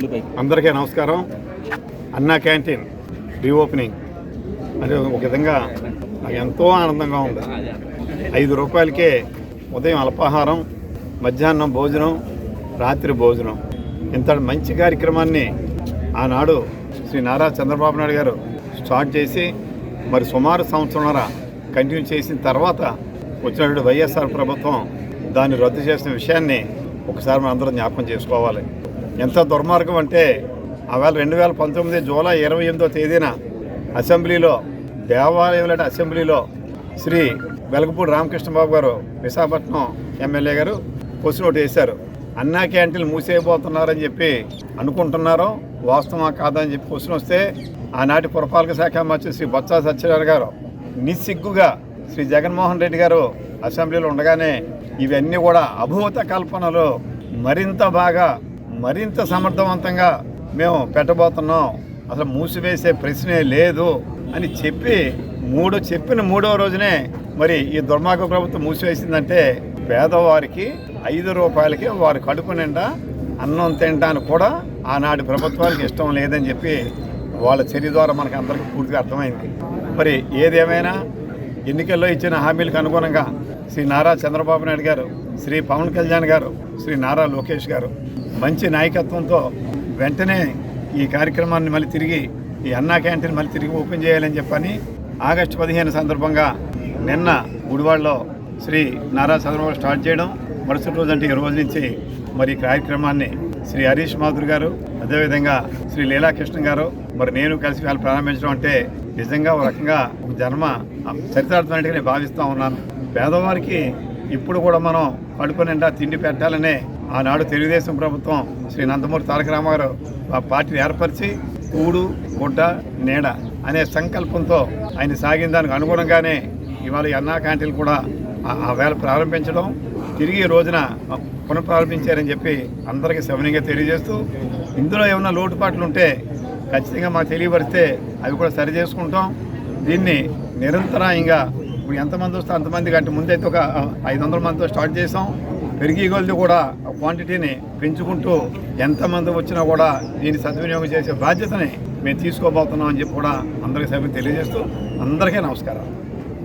అందరికీ నమస్కారం. అన్నా క్యాంటీన్ రీఓపెనింగ్. అది ఒక విధంగా నాకు ఎంతో ఆనందంగా ఉంది. ఐదు రూపాయలకే ఉదయం అల్పాహారం మధ్యాహ్నం భోజనం రాత్రి భోజనం. ఇంత మంచి కార్యక్రమాన్ని ఆనాడు శ్రీ నారా చంద్రబాబు నాయుడు గారు స్టార్ట్ చేసి మరి సుమారు సంవత్సరంన్నర కంటిన్యూ చేసిన తర్వాత వచ్చినటువంటి వైఎస్ఆర్ ప్రభుత్వం దాన్ని రద్దు చేసిన విషయాన్ని ఒకసారి మనం అందరం జ్ఞాపకం చేసుకోవాలి. ఎంత దుర్మార్గం అంటే ఆవేళ రెండు వేల పంతొమ్మిది జూలై ఇరవై ఎనిమిదో తేదీన అసెంబ్లీలో దేవాలయం అసెంబ్లీలో శ్రీ వెలగపూడి రామకృష్ణబాబు గారు విశాఖపట్నం ఎమ్మెల్యే గారు క్వశ్చన్ ఒకటి వేశారు అన్నా క్యాంటీన్లు మూసేయబోతున్నారని చెప్పి అనుకుంటున్నారో వాస్తవమా కాదని చెప్పి క్వశ్చన్ వస్తే ఆనాటి పురపాలక శాఖ మంత్రి శ్రీ బొత్స సత్యనారాయణ గారు నిస్సిగ్గుగా శ్రీ జగన్మోహన్ రెడ్డి గారు అసెంబ్లీలో ఉండగానే ఇవన్నీ కూడా అభూత కల్పనలు మరింత బాగా మరింత సమర్థవంతంగా మేము పెట్టబోతున్నాం. అసలు మూసివేసే ప్రశ్నే లేదు అని చెప్పి మూడు చెప్పిన మూడో రోజునే మరి ఈ దుర్మార్గ ప్రభుత్వం మూసివేసిందంటే పేదవారికి ఐదు రూపాయలకి వారి కడుపు నిండా అన్నం తినడానికి కూడా ఆనాటి ప్రభుత్వానికి ఇష్టం లేదని చెప్పి వాళ్ళ చర్య ద్వారా మనకు అందరికీ పూర్తిగా అర్థమైంది. మరి ఏదేమైనా ఎన్నికల్లో ఇచ్చిన హామీలకు అనుగుణంగా శ్రీ నారా చంద్రబాబు నాయుడు గారు శ్రీ పవన్ కళ్యాణ్ గారు శ్రీ నారా లోకేష్ గారు మంచి నాయకత్వంతో వెంటనే ఈ కార్యక్రమాన్ని మళ్ళీ తిరిగి ఈ అన్నా క్యాంటీన్ మళ్ళీ తిరిగి ఓపెన్ చేయాలని చెప్పని ఆగస్టు పదిహేను సందర్భంగా నిన్న గుడివాడలో శ్రీ నారా చంద్రబాబు స్టార్ట్ చేయడం మరుసటి రోజు అంటే ఈ రోజు నుంచి మరి ఈ కార్యక్రమాన్ని శ్రీ హరీష్ మాధుర్ గారు అదేవిధంగా శ్రీ లీలాకృష్ణ గారు మరి నేను కలిసి వాళ్ళు ప్రారంభించడం అంటే నిజంగా ఒక రకంగా జన్మ చరిత్రార్థమైనట్టుగా నేను భావిస్తూ ఉన్నాను. పేదవారికి ఇప్పుడు కూడా మనం కడుపు నిండా తిండి పెట్టాలనే ఆనాడు తెలుగుదేశం ప్రభుత్వం శ్రీ నందమూరి తారక రామారావు ఆ పార్టీని ఏర్పరిచి కూడు గుడ్డ నీడ అనే సంకల్పంతో ఆయన సాగిన దానికి అనుగుణంగానే ఇవాళ అన్నా క్యాంటీన్లు కూడా ఆ- వేళ ప్రారంభించడం తిరిగి రోజున పునఃప్రారంభించారని చెప్పి అందరికీ సవినీయంగా తెలియజేస్తూ ఇందులో ఏమైనా లోటుపాట్లు ఉంటే ఖచ్చితంగా మాకు తెలియపరిస్తే అవి కూడా సరి చేసుకుంటాం. దీన్ని నిరంతరాయంగా ఇప్పుడు ఎంతమంది వస్తే అంతమంది కంటే ముందైతే ఒక ఐదు వందల మందితో స్టార్ట్ చేసాం. పెరిగి కొలది కూడా ఆ క్వాంటిటీని పెంచుకుంటూ ఎంతమంది వచ్చినా కూడా దీన్ని సద్వినియోగం చేసే బాధ్యతని మేము తీసుకోబోతున్నాం అని చెప్పి కూడా అందరికీ సభ్యులు తెలియజేస్తూ అందరికీ నమస్కారం